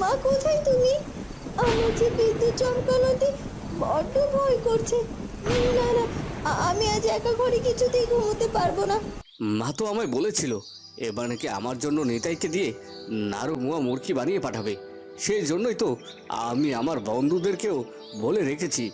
মা কোথায় তুমি? আমার যে বিদ্যুৎ চমকানোতে বড্ড ভয় করছে। না না আমি আজ একা ঘরে কিছুতেই ঘুমোতে পারব না। মা তো আমায় বলেছিল এবার নাকি আমার জন্য নেতাইকে দিয়ে নাড়ু মুয়া মুরকি বানিয়ে পাঠাবে। সেই জন্যই তো আমি আমার বন্ধুদেরকেও বলে রেখেছি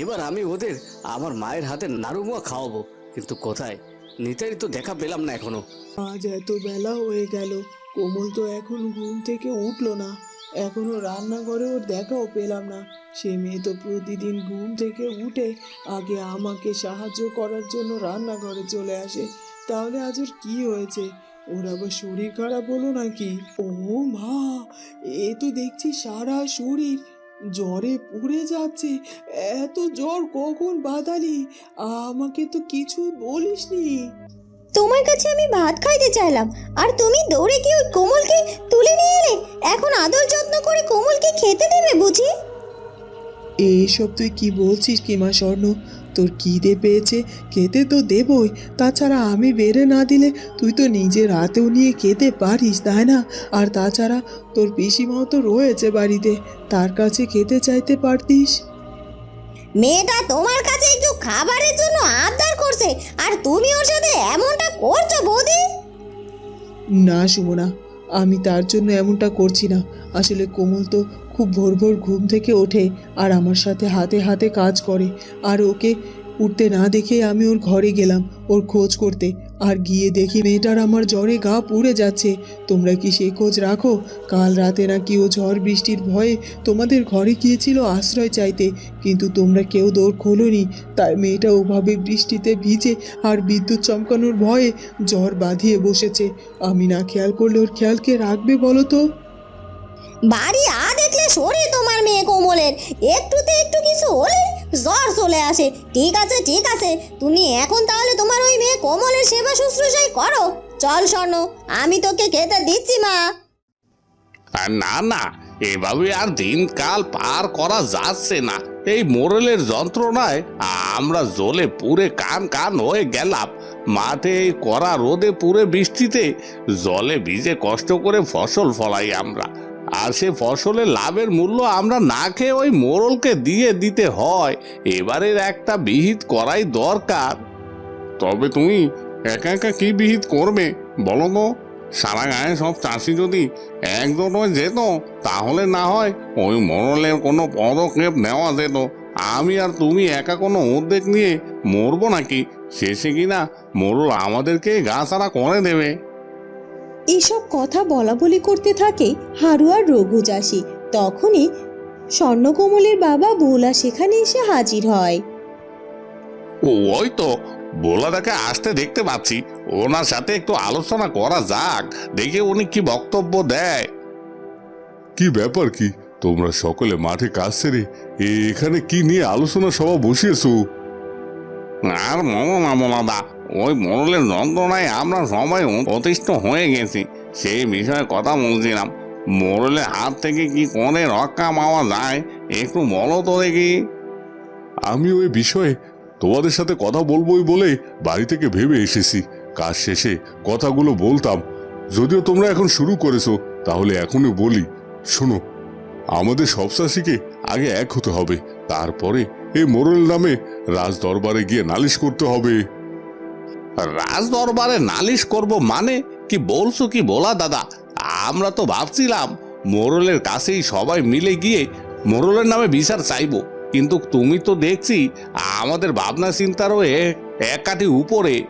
এবার আমি ওদের আমার মায়ের হাতে নাড়ু মুয়া খাওয়াবো। কিন্তু কোথায়? নিতাই তো দেখা পেলাম না এখনও। আজ এত বেলা হয়ে গেল কোমল তো এখন ঘুম থেকে উঠল না। এখনও রান্নাঘরে ওর দেখাও পেলাম না। সে মেয়ে তো প্রতিদিন ঘুম থেকে উঠে আগে আমাকে সাহায্য করার জন্য রান্নাঘরে চলে আসে। তাহলে আজ ওর কি হয়েছে? ওর আবার শরীর খারাপ হলো নাকি? ও মা, এ তো দেখছি সারা শরীর জ্বরে পুড়ে যাচ্ছে। এত জ্বর কখন বাদালি আমাকে তো কিছু বলিসনি। তোমার কাছে আমি ভাত খাইতে চাইলাম, আর তুমি দৌড়ে গিয়ে ওই কোমলকে তুলে নিয়ে এলে, এখন আদর যত্ন করে কোমলকে খেতে দেবে বুঝি? এইসব তুই কি বলছিস কিমা স্বর্ণ? তোর খিদে পেয়েছে, খেতে তো দেবই, তাছাড়া আমি বেড়ে না দিলে তুই তো নিজের হাতেও নিয়ে খেতে পারিস, তাই না? আর তাছাড়া তোর পিসিমাও তো রয়েছে বাড়িতে, তার কাছে খেতে চাইতে পারতিস? মেয়েটা তোমার কাছে একটু খাবারের জন্য আবদার করছে, আর তুমি ওর সাথে এমনটা করছ বৌদি? না, সুমনা, আমি তার জন্য এমনটা করছি না। আসলে কোমল তো খুব ভোর ভোর ঘুম থেকে ওঠে আর আমার সাথে হাতে হাতে কাজ করে। আর ওকে উঠতে না দেখে আমি ওর ঘরে গেলাম, ওর খোঁজ করতে। আর গিয়ে দেখি মেয়েটার আমার জ্বরে গা পুড়ে যাচ্ছে। তোমরা কি সে খোঁজ রাখো? কাল রাতে নাকি ও ঝড় বৃষ্টির ভয়ে তোমাদের ঘরে গিয়েছিল আশ্রয় চাইতে, কিন্তু তোমরা কেউ দৌড় খোলোনি। তাই মেয়েটা ওভাবে বৃষ্টিতে ভিজে আর বিদ্যুৎ চমকানোর ভয়ে জ্বর বাঁধিয়ে বসেছে। আমি না খেয়াল করলে ওর খেয়ালকে রাখবে বলো তো? বাড়ি আ দেখলে সরে তোমার মেয়ে কোমলের, একটুতে একটু কিছু হলে জ্বর চলে আসে। ঠিক আছে ঠিক আছে। তুমি এখন তাহলে তোমার ওই মেয়ে কোমলের সেবা শুশ্রূষাই করো। চল, স্বর্ণ, আমি তোকে খেতে দিচ্ছি, মা। আর না না, এভাবে আর দিনকাল পার করা যাচ্ছে না। এই মোরলের যন্ত্রণায় আমরা জলে পুরে কান কান হয়ে গেলাম। মাঠে এই কড়া রোদে পুরে বৃষ্টিতে জলে ভিজে কষ্ট করে ফসল ফলাই আমরা। আর সে ফসলের লাভের মূল্য আমরা না খেয়ে ওই মোরলকে দিয়ে দিতে হয়। এবারের একটা বিহিত করাই দরকার। তবে তুমি একা একা কি বিহিত করবে বলো তো? সারা গায়ে সব চাষি যদি একজন যেত, তাহলে না হয় ওই মরলের কোনো পদক্ষেপ নেওয়া যেত। আমি আর তুমি একা কোনো উদ্যোগ নিয়ে মরবো নাকি? শেষে কিনা মোরল আমাদেরকে গা ছাড়া করে দেবে। এসব কথা বলা বলি করতে থাকে হারু আর রঘু চাষি। তখনই স্বর্ণকমলের বাবা ভোলা সেখানে এসে হাজির হয়। ও ওই তো বোলাদাকে আসতে দেখতে পাচ্ছি। ওনার সাথে একটু আলোচনা করা যাক দেখে উনি কি বক্তব্য দেয়। কি ব্যাপার কি? তোমরা সকলে মাঠে কাজ সেরে এখানে কি নিয়ে আলোচনা সভা বসিয়েছো? আর মমো মামলাদা ওই মরলের যন্ত্রণায় আমরা সবাই অতিষ্ঠ হয়ে গেছি। সেই বিষয়ে কথা বলছিলাম। মরলের হাত থেকে কি করে রক্ষা পাওয়া যায়? একটু বলো তো দেখি। আমি ওই বিষয়ে তোমাদের সাথে কথা বলবোই বলে বাড়ি থেকে ভেবে এসেছি। কাজ শেষে কথাগুলো বলতাম। যদিও তোমরা এখন শুরু করেছ, তাহলে এখনই বলি। শোনো, আমাদের সব চাষিকে আগে এক হতে হবে। তারপরে এই মোরল নামে রাজ দরবারে গিয়ে নালিশ করতে হবে। রাজ দরবারে নালিশ করব মানে? কি বলছো কি বলা দাদা? আমরা তো ভাবছিলাম মোরলের কাছেই সবাই মিলে গিয়ে মোরলের নামে বিচার চাইব। কিন্তু তুমি তো দেখছি আমাদের ভাবনা চিন্তারও এক কাঠি উপরে।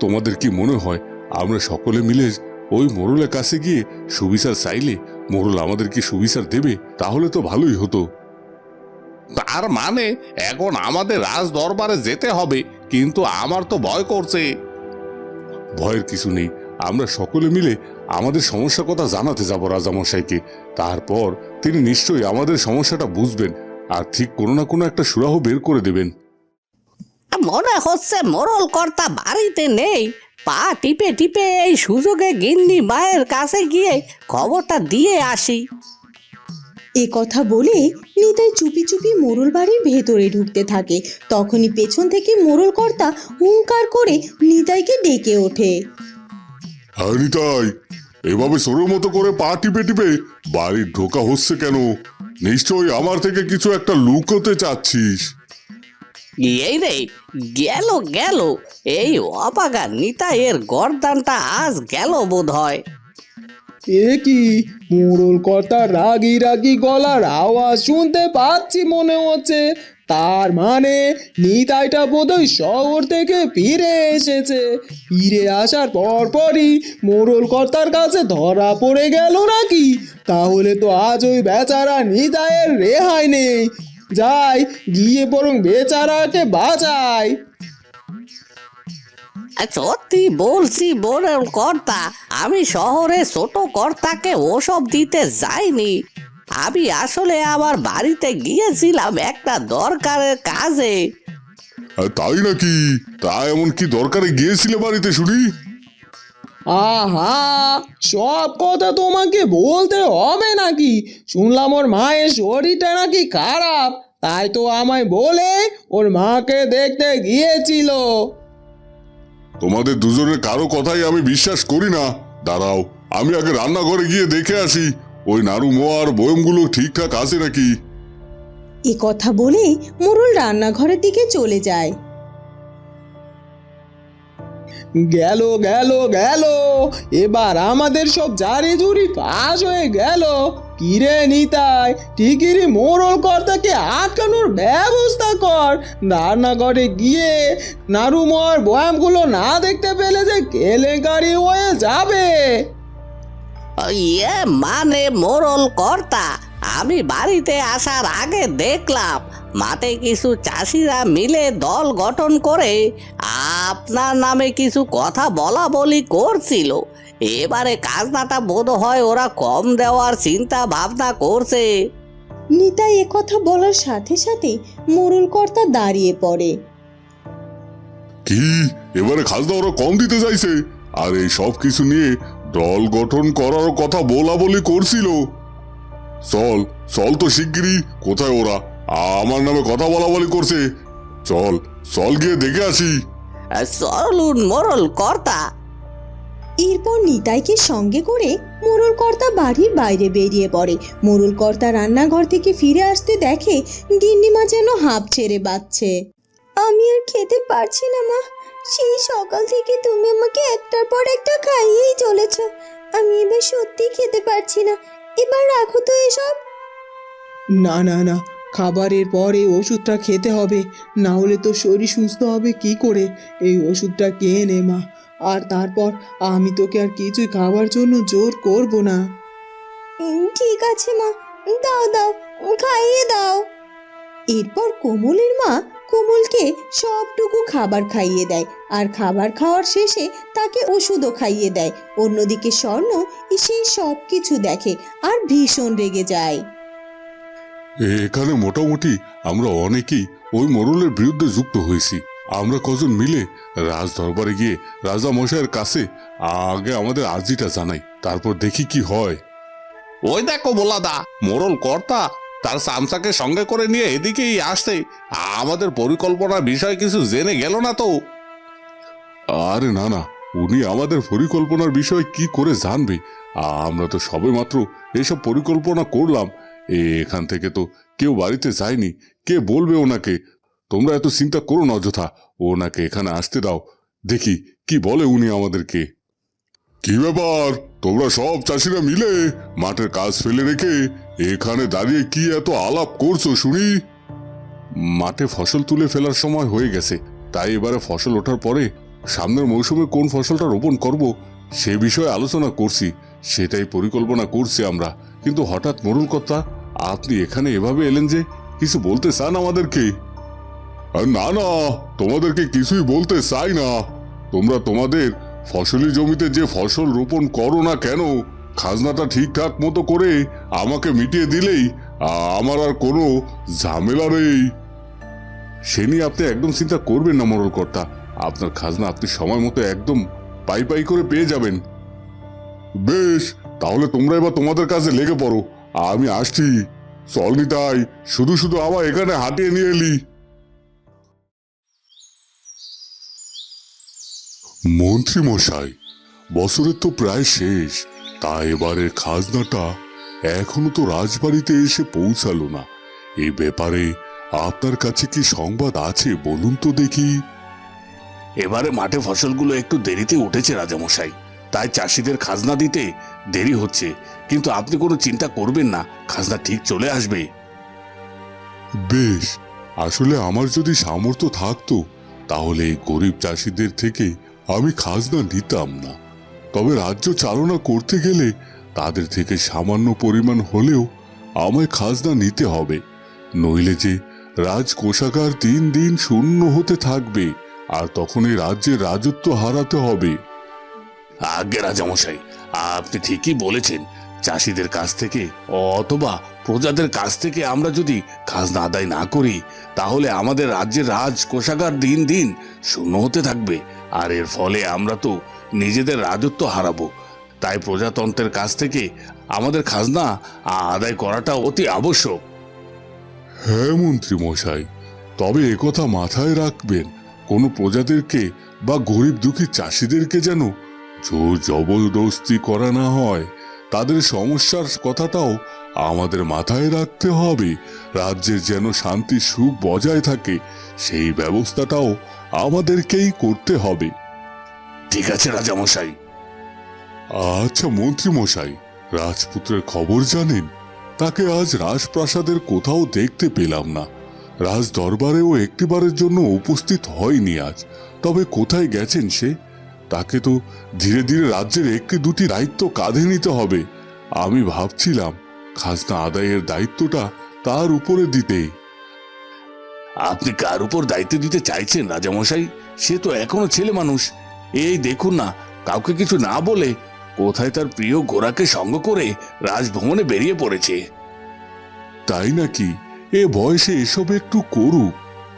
তোমাদের কি মনে হয় আমরা সকলে মিলে ওই মোরলের কাছে গিয়ে সুবিচার চাইলে মোরল আমাদের কি সুবিচার দেবে? তাহলে তো ভালোই হতো। তার মানে এখন আমাদের রাজ দরবারে যেতে হবে। কিন্তু আমার তো ভয় করছে। ভয়ের কিছু নেই। আমরা সকলে মিলে আমাদের সমস্যার কথা জানাতে যাব রাজামশাইকে। তারপর তিনি নিশ্চয়ই আমাদের সমস্যাটা বুঝবেন আর ঠিক কোনো না কোনো একটা সুরাহ বের করে দেবেন। মনে হচ্ছে মোরল কর্তা বাড়িতে নেই। পা টিপে টিপে এই সুযোগে গিন্নি মায়ের কাছে গিয়ে খবরটা দিয়ে আসি। এ কথা বলে নিতাই চুপি চুপি মোরল বাড়ির ভেতরে ঢুকতে থাকে। তখনই পেছন থেকে মোরল কর্তা হুঙ্কার করে নিতাইকে ডেকে ওঠে। হরিতাই এভাবে সরের মতো করে পা টিপে টিপে বাড়ির ঢোকা হচ্ছে কেন? নিশ্চয়ই আমার থেকে কিছু একটা লুকোতে চাচ্ছিস। এই রে গেল গেল। এই অপাগা নিতাইয়ের গরদানটা আজ গেল বোধ হয় এ কি মোড়ল কর্তা রাগি রাগি গলার আওয়াজ শুনতে পাচ্ছি মনে হচ্ছে। তার মানে নিতাইটা বোধহয় শহর থেকে ফিরে এসেছে। ফিরে আসার পরপরই মোড়ল কর্তার কাছে ধরা পড়ে গেল নাকি? তাহলে তো আজ ওই বেচারা নিতাইয়ের রেহাই নেই। যাই, গিয়ে বরং বেচারাকে আর সত্যি বলছি বড় কর্তা আমি শহরে ছোট কর্তাকে ওসব দিতে যাইনি। আমি আসলে আমার বাড়িতে গিয়েছিলাম একটা দরকারের কাজে। তাই নাকি? তা এমন কি দরকারে গিয়েছিলে বাড়িতে শুনি? আহা সব কথা তোমাকে বলতে হবে নাকি? শুনলাম ওর মায়ের শরীরটা নাকি খারাপ তাই তো আমায় বলে ওর মাকে দেখতে গিয়েছিল। তোমাদের দুজনের কারও কথাই আমি বিশ্বাস করি না। দাঁড়াও, আমি আগে রান্নাঘরে গিয়ে দেখে আসি। ওই নাড়ু মোয়ার বয়মগুলো ঠিকঠাক আছে নাকি? এ কথা বলে মোরল রান্নাঘরের দিকে চলে যায়। গেল গেল গেল। এবার আমাদের সব জারি জুরি পাস হয়ে গেল। কিরে নিতাই ঠিকিরি মোড়ল কর্তাকে আটকানোর ব্যবস্থা কর। রান্নাঘরে গিয়ে নারুমর বয়ামগুলো না দেখতে পেলে যে কেলেঙ্কারি হয়ে যাবে। ইয়ে মানে মোরল কর্তা, আমি বাড়িতে আসার আগে দেখলাম মাঠে কিছু চাষিরা মিলে দল গঠন করে আপনার নামে কিছু কথা বলা বলি করছিল। এবারে কাজনাটা বোধ হয় ওরা কম দেওয়ার চিন্তা ভাবনা করছে। নিতাই কথা বলার সাথে সাথে মোরল কর্তা দাঁড়িয়ে পড়ে। কি? এবারে খাজনা ওরা কম দিতে চাইছে? আর এই সব কিছু নিয়ে দল গঠন করার কথা বলা বলি করছিল। চল চল তো শিগগিরই কোথায় ওরা? আমার নামে কথা বলা বলি করছে। চল চল গিয়ে দেখে আসি। চলুন মোরল কর্তা। এরপর নিতাইকে সঙ্গে করে মোরল কর্তা বাড়ির বাইরে বেরিয়ে পড়ে। মোরল কর্তা রান্নাঘর থেকে ফিরে আসতে দেখে গিন্নিমা যেন হাঁপ ছেড়ে বাচ্ছে। আমি আর খেতে পারছি না মা। সেই সকাল থেকে তুমি আমাকে একটার পর একটা খাইয়েই চলেছ। আমি এবার সত্যি খেতে পারছি না। এবার রাখো তো এসব। না না না খাবারের পর এই ওষুধটা খেতে হবে। না হলে তো শরীর সুস্থ হবে কি করে? এই ওষুধটা খেয়ে নে মা? আর তারপর আমি তোকে আর কিছুই খাওয়ার জন্য জোর করব না। ঠিক আছে মা। দাও দাও, খাইয়ে দাও। এরপর কোমলের মা কোমলকে সবটুকু খাবার খাইয়ে দেয়। আর খাবার খাওয়ার শেষে তাকে ওষুধও খাইয়ে দেয়। অন্যদিকে স্বর্ণ সেই সব কিছু দেখে আর ভীষণ রেগে যায়। এখানে মোটামুটি আমরা অনেকেই ওই মোড়লের বিরুদ্ধে যুক্ত হয়েছি। আমরা কজন মিলে রাজ দরবারে গিয়ে রাজা মশাইয়ের কাছে আগে আমাদের আর্জিটা জানাই তারপর দেখি কি হয়। ওই দেখো বোলাদা মোরল কর্তা তার সামসাকে সঙ্গে করে নিয়ে এদিকেই আসছে আমাদের পরিকল্পনার বিষয় কিছু জেনে গেল না তো। আরে না না উনি আমাদের পরিকল্পনার বিষয় কি করে জানবে? আমরা তো সবে মাত্র এসব পরিকল্পনা করলাম এখান থেকে তো কেউ বাড়িতে যায়নি। কে বলবে ওনাকে? তোমরা এত চিন্তা করো না অযথা। ওনাকে এখানে আসতে দাও। দেখি কি বলে উনি আমাদেরকে। কি ব্যাপার? তোমরা সব চাষিরা মিলে মাঠের কাজ ফেলে রেখে এখানে দাঁড়িয়ে কি এত আলাপ করছ শুনি? মাঠে ফসল তুলে ফেলার সময় হয়ে গেছে। তাই এবারে ফসল ওঠার পরে সামনের মৌসুমে কোন ফসলটা রোপণ করব সে বিষয়ে আলোচনা করছি। সেটাই পরিকল্পনা করছি আমরা। কিন্তু হঠাৎ মরুল কথা আপনি এখানে এভাবে এলেন যে কিছু বলতে চান আমাদেরকে? না না, তোমাদেরকে কিছুই বলতে চাই না। তোমরা তোমাদের ফসলি জমিতে যে ফসল রোপণ করো না কেন, খাজনাটা ঠিকঠাক মতো করে আমাকে মিটিয়ে দিলেই আমার আর কোনো ঝামেলা নেই। সে নিয়ে আপনি একদম চিন্তা করবেন না, মরল কর্তা। আপনার খাজনা আপনি সময় মতো একদম পাই পাই করে পেয়ে যাবেন। বেশ তাহলে তোমরা এবার তোমাদের কাছে লেগে পড়ো। আমি আসছি। চল তাই শুধু শুধু আবার এখানে হাঁটিয়ে নিয়ে এলি। মন্ত্রী মশাই, বছরের তো প্রায় শেষ, তা এবারের খাজনাটা এখনও তো রাজবাড়িতে এসে পৌঁছালো না। এই ব্যাপারে আপনার কাছে কি সংবাদ আছে বলুন তো দেখি। এবারে মাঠে ফসলগুলো একটু দেরিতে উঠেছে রাজামশাই। তাই চাষিদের খাজনা দিতে দেরি হচ্ছে। কিন্তু আপনি কোনো চিন্তা করবেন না, খাজনা ঠিক চলে আসবে। বেশ, আসলে আমার যদি সামর্থ্য থাকতো, তাহলে গরিব চাষিদের থেকে আমি খাজনা নিতাম না। তবে রাজ্য চালনা করতে গেলে তাদের থেকে সামান্য পরিমাণ হলেও আমায় খাজনা নিতে হবে। নইলে যে রাজকোষাগার দিন দিন শূন্য হতে থাকবে, আর তখন এই রাজ্যের রাজত্ব হারাতে হবে। আগে রাজামশাই, আপনি ঠিকই বলেছেন, চাষিদের কাছ থেকে অথবা প্রজাদের কাছ থেকে আমরা যদি খাজনা আদায় না করি, তাহলে আমাদের রাজ্যের রাজ কোষাগার দিন দিন শূন্য হতে থাকবে, আর এর ফলে আমরা তো নিজেদের রাজত্ব হারাবো। তাই প্রজাতন্ত্রের কাছ থেকে আমাদের খাজনা আদায় করাটা অতি আবশ্যক। হ্যাঁ মন্ত্রী মশাই তবে একথা মাথায় রাখবেন, কোনো প্রজাদেরকে বা গরিব দুঃখী চাষিদেরকে যেন জোর জবরদস্তি করা না হয়। তাদের সমস্যার কথাটাও আমাদের মাথায় রাখতে হবে। রাজ্যের যেন শান্তি সুখ বজায় থাকে সেই ব্যবস্থাটাও আমাদেরকেই করতে হবে। ঠিক আছে রাজামশাই। আচ্ছা মন্ত্রী মশাই রাজপুত্রের খবর জানেন? তাকে আজ রাজপ্রাসাদের কোথাও দেখতে পেলাম না। রাজ দরবারেও একটিবারের জন্য উপস্থিত হয়নি আজ। তবে কোথায় গেছেন সে? তাকে তো ধীরে ধীরে রাজ্যের একটি দুটি দায়িত্ব কাঁধে নিতে হবে। আমি ভাবছিলাম খাজনা আদায়ের দায়িত্বটা তার উপরে দিতেই আপনি কার উপর দায়িত্ব দিতে চাইছেন রাজামশাই? সে তো এখনও ছেলে মানুষ। এই দেখুন না কাউকে কিছু না বলে কোথায় তার প্রিয় ঘোড়াকে সঙ্গ করে রাজভবনে বেরিয়ে পড়েছে। তাই নাকি? এ বয়সে এসব একটু করুক।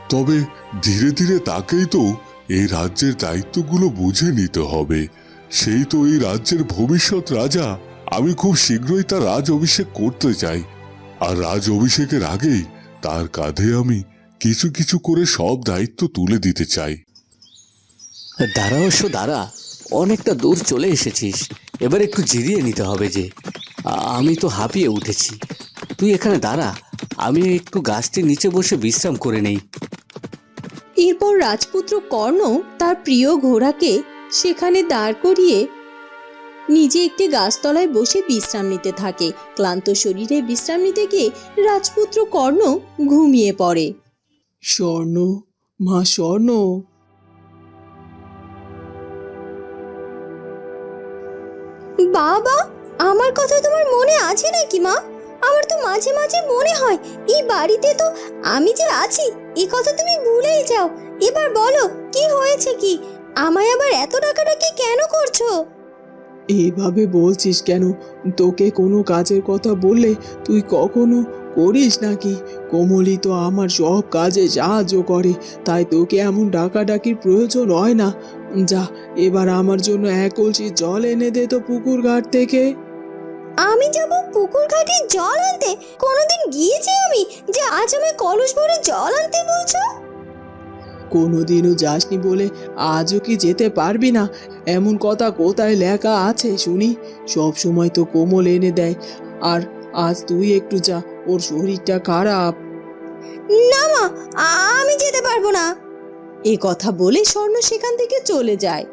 তবে ধীরে ধীরে তাকেই তো এই রাজ্যের দায়িত্বগুলো বুঝে নিতে হবে। সেই তো এই রাজ্যের ভবিষ্যৎ রাজা। আমি খুব শীঘ্রই তার রাজ অভিষেক করতে চাই। আর রাজ অভিষেকের আগেই তার কাঁধে আমি কিছু কিছু করে সব দায়িত্ব তুলে দিতে চাই। দাঁড়া অবশ্য দাঁড়া। অনেকটা দূর চলে এসেছিস। এবার একটু জিরিয়ে নিতে হবে যে, আমি তো হাঁপিয়ে উঠেছি। তুই এখানে দাঁড়া। আমি একটু গাছটির নিচে বসে বিশ্রাম করে নেই। এরপর রাজপুত্র কর্ণ তার প্রিয় ঘোড়াকে সেখানে দাঁড় করিয়ে নিজে একটি গাছতলায় বসে বিশ্রাম নিতে থাকে। ক্লান্ত শরীরে বিশ্রাম নিতে গিয়ে রাজপুত্র কর্ণ ঘুমিয়ে পড়ে। স্বর্ণ মা স্বর্ণ। বাবা আমার কথা তোমার মনে আছে নাকি মা? আমার তো মাঝে মাঝে মনে হয় এই বাড়িতে তো আমি যে আছি এ কথা তুমি ভুলেই যাও। এবার বলো, কি হয়েছে কি? আমায় আবার এত ডাকাডাকি কেন করছ? এইভাবে বলছিস কেন? তোকে কোনো কাজের কথা বললে তুই কখনো করিস নাকি? কোমলি তো আমার সব কাজে সাহায্য করে, তাই তোকে এমন ডাকাডাকির প্রয়োজন হয় না। যা, এবার আমার জন্য এক কলসি জল এনে দে তো পুকুর ঘাট থেকে। আমি যাব পুকুর ঘাটে জল আনতে। কোনোদিন গিয়েছি আমি? যে আজ আমায় কলস ভরে জল আনতে বলছো? কোনোদিনও যাসনি বলে আজও কি যেতে পারবি না? এমন কথা কোথায় লেখা আছে শুনি। সব সময় তো কোমল এনে দেয়। আর আজ তুই একটু যা ওর শরীরটা খারাপ। না মা আমি যেতে পারব না। এ কথা বলে স্বর্ণ সেখান থেকে চলে যায়।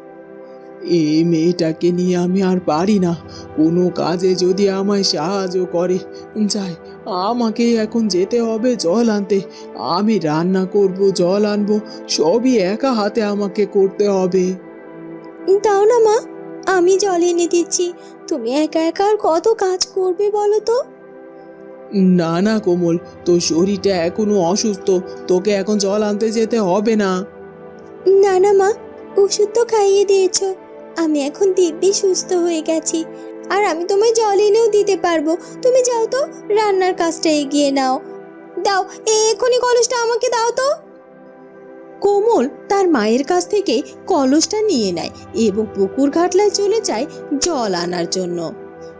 এই মেয়েটাকে নিয়ে আমি আর পারি না। কোনো কাজে যদি আমায় সাহায্য করে যাই আমাকে এখন যেতে হবে জল আনতে। আমি রান্না করব জল আনব সবই একা হাতে আমাকে করতে হবে। দাও না মা আমি জল এনে দিচ্ছি। তুমি একা একা আর কত কাজ করবে বলো তো? না না কোমল তোর শরীরটা এখনও অসুস্থ তোকে এখন জল আনতে যেতে হবে না। না না মা ওষুধ তো খাইয়ে দিয়েছ। আমি এখন দিব্যি সুস্থ হয়ে গেছি। আর আমি তোমায় জল এনেও দিতে পারব। তুমি যাও তো, রান্নার কাজটা এগিয়ে নাও। দাও এখনই কলসটা আমাকে দাও তো। কোমল তার মায়ের কাছ থেকে কলসটা নিয়ে নেয় এবং পুকুর ঘাটলায় চলে যায় জল আনার জন্য।